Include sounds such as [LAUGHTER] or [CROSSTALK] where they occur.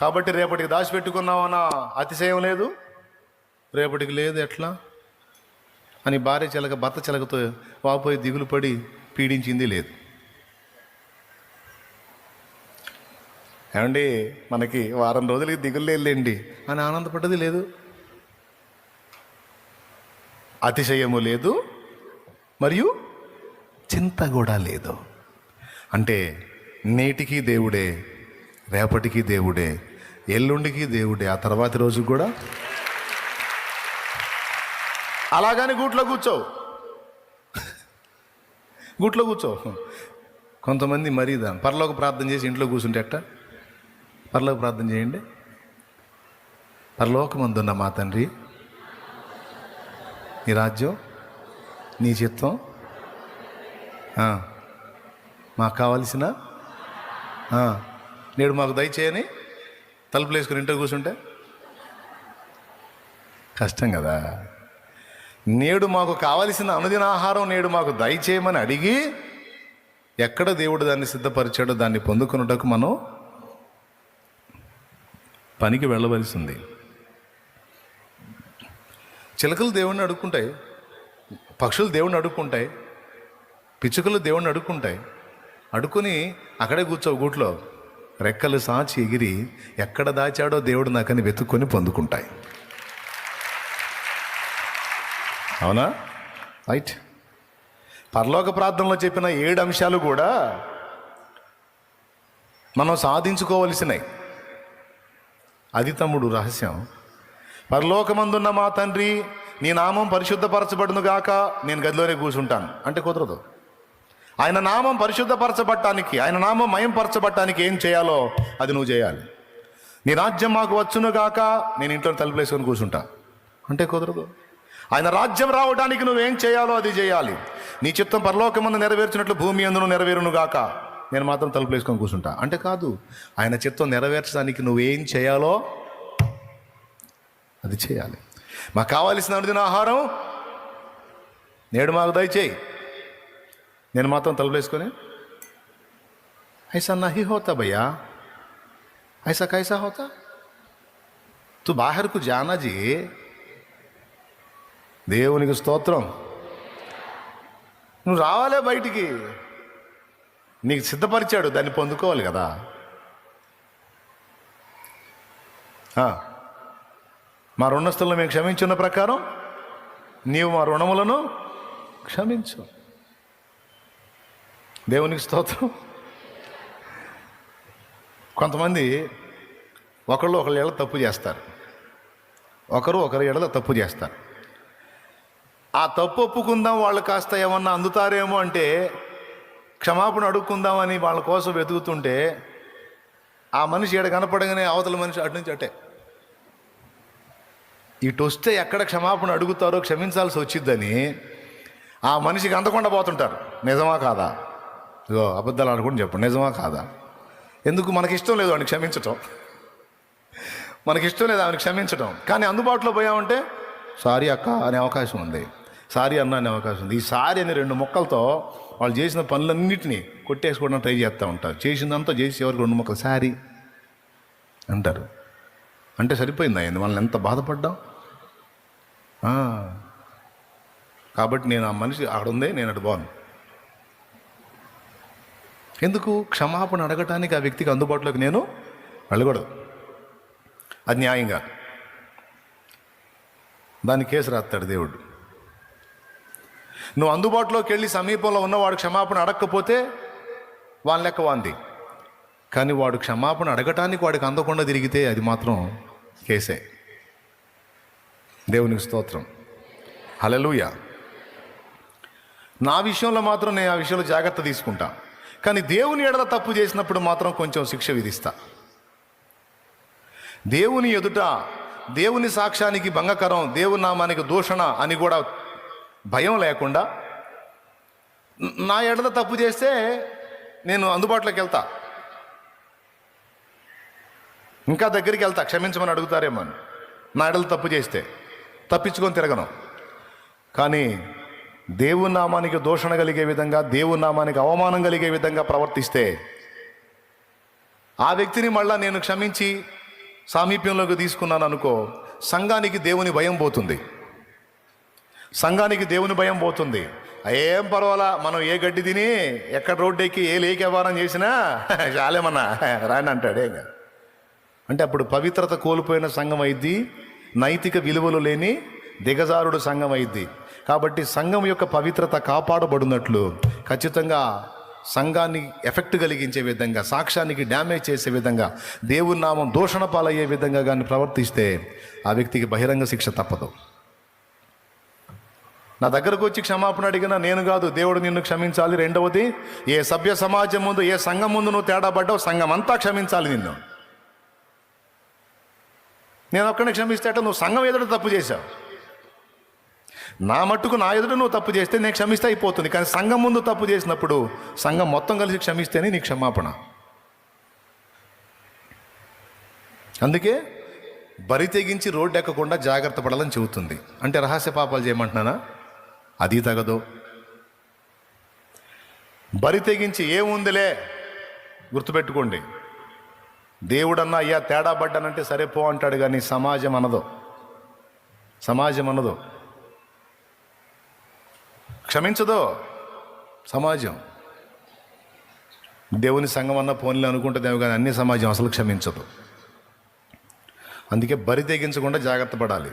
కాబట్టి రేపటికి దాచిపెట్టుకున్నామన్న అతిశయం లేదు. రేపటికి లేదు ఎట్లా? అని భార్య చిలక భర్త చిలకతో వాపోయి దిగులు పడి పీడించింది లేదు. ఏమండి మనకి వారం రోజులకి దిగులు లేదులేండి. అని ఆనందపడ్డది లేదు. అతిశయము లేదు మరియు చింత కూడా లేదు. అంటే నేటికి దేవుడే రేపటికి దేవుడే ఎల్లుండికి దేవుడే ఆ తర్వాతి రోజు కూడా. అలాగని గూట్లో కూర్చోవు. గూట్లో కూర్చో కొంతమంది మరీ దాని పర్లోకి ప్రార్థన చేసి ఇంట్లో కూర్చుంటే అట్ట పర్లోకి ప్రార్థన చేయండి. పరలోకమందున్న మా తండ్రి నీ రాజ్యం నీ చిత్తం మాకు కావలసిన నేడు మాకు దయచేయని తలుపులు వేసుకుని ఇంట్లో కూర్చుంటే? కష్టం కదా. నేడు మాకు కావలసిన అనుదిన ఆహారం నేడు మాకు దయచేయమని అడిగి ఎక్కడ దేవుడు దాన్ని సిద్ధపరిచాడో దాన్ని పొందుకున్నటకు మనం పనికి వెళ్ళవలసింది. చిలకలు దేవుణ్ణి అడుక్కుంటాయి పక్షులు దేవుణ్ణి అడుక్కుంటాయి పిచ్చుకలు దేవుణ్ణి అడుక్కుంటాయి. అడుక్కుని అక్కడే కూర్చో గూట్లో. రెక్కలు సాచి ఎగిరి ఎక్కడ దాచాడో దేవుడు నాకని వెతుక్కొని పొందుకుంటాయి. అవునా? రైట్ పరలోక ప్రార్థనలో చెప్పిన ఏడు అంశాలు కూడా మనం సాధించుకోవలసినవి అది తమ్ముడు రహస్యం. పరలోకమందున్న మా తండ్రి నీ నామం పరిశుద్ధపరచబడును గాక నేను గదిలోనే కూర్చుంటాను. అంటే కుదరదు. ఆయన నామం పరిశుద్ధపరచబట్టానికి ఆయన నామం మయంపరచబట్టానికి ఏం చేయాలో అది నువ్వు చేయాలి. నీ రాజ్యం మాకు వచ్చునుగాక నేను ఇంట్లో తలుపులేసుకొని కూర్చుంటా. అంటే కుదరదు. ఆయన రాజ్యం రావడానికి నువ్వేం చేయాలో అది చేయాలి. నీ చిత్తం పరలోకమందు నెరవేర్చినట్లు భూమి అందును నెరవేరునుగాక నేను మాత్రం తలుపులేసుకొని కూర్చుంటా. అంటే కాదు ఆయన చిత్తం నెరవేర్చడానికి నువ్వేం చేయాలో అది చేయాలి. మాకు కావాల్సిన అనుదిన ఆహారం నేడు మాకు దయచేయి. నేను మాత్రం తలుపులేసుకొని ऐसा नहीं होता भैया ऐसा कैसा होता तू बाहर को जाना जी దేవునికి స్తోత్రం నువ్వు రావాలే బయటికి నీకు సిద్ధపరిచాడు దాన్ని పొందుకోవాలి కదా ఆ, మా రుణస్తులను మేము క్షమించున్న ప్రకారం నీవు మా రుణములను క్షమించు దేవునికి స్తోత్రం. కొంతమంది ఒకళ్ళు ఒకళ్ళ ఏళ్ళ తప్పు చేస్తారు. ఒకరు ఒకరి ఏళ్ళ తప్పు చేస్తారు. ఆ తప్పు ఒప్పుకుందాం వాళ్ళు కాస్త ఏమన్నా అందుతారేమో అంటే క్షమాపణ అడుక్కుందామని వాళ్ళ కోసం వెతుకుతుంటే ఆ మనిషి ఇక్కడ కనపడగానే అవతల మనిషి అటు నుంచి అటే. ఇటు వస్తే ఎక్కడ క్షమాపణ అడుగుతారో క్షమించాల్సి వచ్చిద్దని ఆ మనిషికి అందకుండా పోతుంటారు. నిజమా కాదా? ఇగో అబద్ధాలు అనుకుంటే చెప్పండి నిజమా కాదా? ఎందుకు? మనకి ఇష్టం లేదు వాడిని క్షమించటం. మనకి ఇష్టం లేదు ఆమెను క్షమించటం. కానీ అందుబాటులో పోయామంటే సారీ అక్క అనే అవకాశం ఉంది. సారీ అన్న అనే అవకాశం ఉంది. ఈ సారీ అనే రెండు మొక్కలతో వాళ్ళు చేసిన పనులన్నింటినీ కొట్టేసుకోవడం ట్రై చేస్తూ ఉంటారు. చేసిందంతా చేసి ఎవరికి రెండు మొక్కలు? సారీ అంటారు. అంటే సరిపోయింది అయింది వాళ్ళని ఎంత బాధపడ్డాం? కాబట్టి నేను ఆ మనిషి అక్కడ నేను అటు బాగున్నాను ఎందుకు క్షమాపణ అడగటానికి ఆ వ్యక్తికి అందుబాటులోకి నేను వెళ్ళకూడదు. అది న్యాయంగా. దాని కేసు రాస్తాడు దేవుడు. నువ్వు అందుబాటులోకి వెళ్ళి సమీపంలో ఉన్నవాడు క్షమాపణ అడగకపోతే వాళ్ళ లెక్క వాంది. కానీ వాడు క్షమాపణ అడగటానికి వాడికి అందకుండా తిరిగితే అది మాత్రం కేసే. దేవునికి స్తోత్రం. హలలుయ నా విషయంలో మాత్రం నేను ఆ విషయంలో జాగ్రత్త తీసుకుంటా. కానీ దేవుని ఎడల తప్పు చేసినప్పుడు మాత్రం కొంచెం శిక్ష విధిస్తా. దేవుని ఎదుట దేవుని సాక్ష్యానికి భంగకరం దేవుని నామానికి దూషణ అని కూడా భయం లేకుండా నా ఎడల తప్పు చేస్తే నేను అందుబాటులోకి వెళ్తా. ఇంకా దగ్గరికి వెళ్తా క్షమించమని అడుగుతారేమో అని. నా ఎడల తప్పు చేస్తే తప్పించుకొని తిరగను. కానీ దేవుని నామానికి దూషణ కలిగే విధంగా దేవుని నామానికి అవమానం కలిగే విధంగా ప్రవర్తిస్తే ఆ వ్యక్తిని మళ్ళా నేను క్షమించి సామీప్యంలోకి తీసుకున్నాను అనుకో సంఘానికి దేవుని భయం పోతుంది. సంఘానికి దేవుని భయం పోతుంది. ఏం పర్వాలా మనం ఏ గడ్డి తిని ఎక్కడ రోడ్డు ఎక్కి ఏ లేక వ్యవహారం చేసినా [LAUGHS] చాలేమన్నా రాని అంటాడే అంటే అప్పుడు పవిత్రత కోల్పోయిన సంఘం అయింది నైతిక విలువలు లేని దిగజారుడు సంఘం అయింది కాబట్టి సంఘం యొక్క పవిత్రత కాపాడబడినట్లు ఖచ్చితంగా సంఘాన్ని ఎఫెక్ట్ కలిగించే విధంగా సాక్ష్యానికి డ్యామేజ్ చేసే విధంగా దేవుని నామం దూషణ పాలయ్యే విధంగా కానీ ప్రవర్తిస్తే ఆ వ్యక్తికి బహిరంగ శిక్ష తప్పదు. నా దగ్గరకు వచ్చి క్షమాపణ అడిగినా నేను కాదు దేవుడు నిన్ను క్షమించాలి. రెండవది ఏ సభ్య సమాజం ముందు ఏ సంఘం ముందు నువ్వు తేడా పడ్డావు సంఘం అంతా క్షమించాలి నిన్ను. నేను ఒక్కడిని క్షమిస్తేట నువ్వు సంఘం ఎదుట తప్పు చేశావు. నా మట్టుకు నా ఎదుట నువ్వు తప్పు చేస్తే నేను క్షమిస్తే అయిపోతుంది. కానీ సంఘం ముందు తప్పు చేసినప్పుడు సంఘం మొత్తం కలిసి క్షమిస్తేనే నీ క్షమాపణ. అందుకే బరి తెగించి రోడ్డు ఎక్కకుండా జాగ్రత్త పడాలని చెబుతుంది. అంటే రహస్య పాపాలు చేయమంటున్నానా? అది తగదు. బరి తెగించి ఏముందిలే? గుర్తుపెట్టుకోండి. దేవుడన్నా అయ్యా తేడా పడ్డానంటే సరే పో అంటాడు కానీ సమాజం అనదు. సమాజం అనదు. క్షమించదో? సమాజం. దేవుని సంఘం అన్న పోన్లే అనుకుంటుందేమో కానీ అన్ని సమాజం అసలు క్షమించదు. అందుకే బరి తెగించకుండా జాగ్రత్త పడాలి.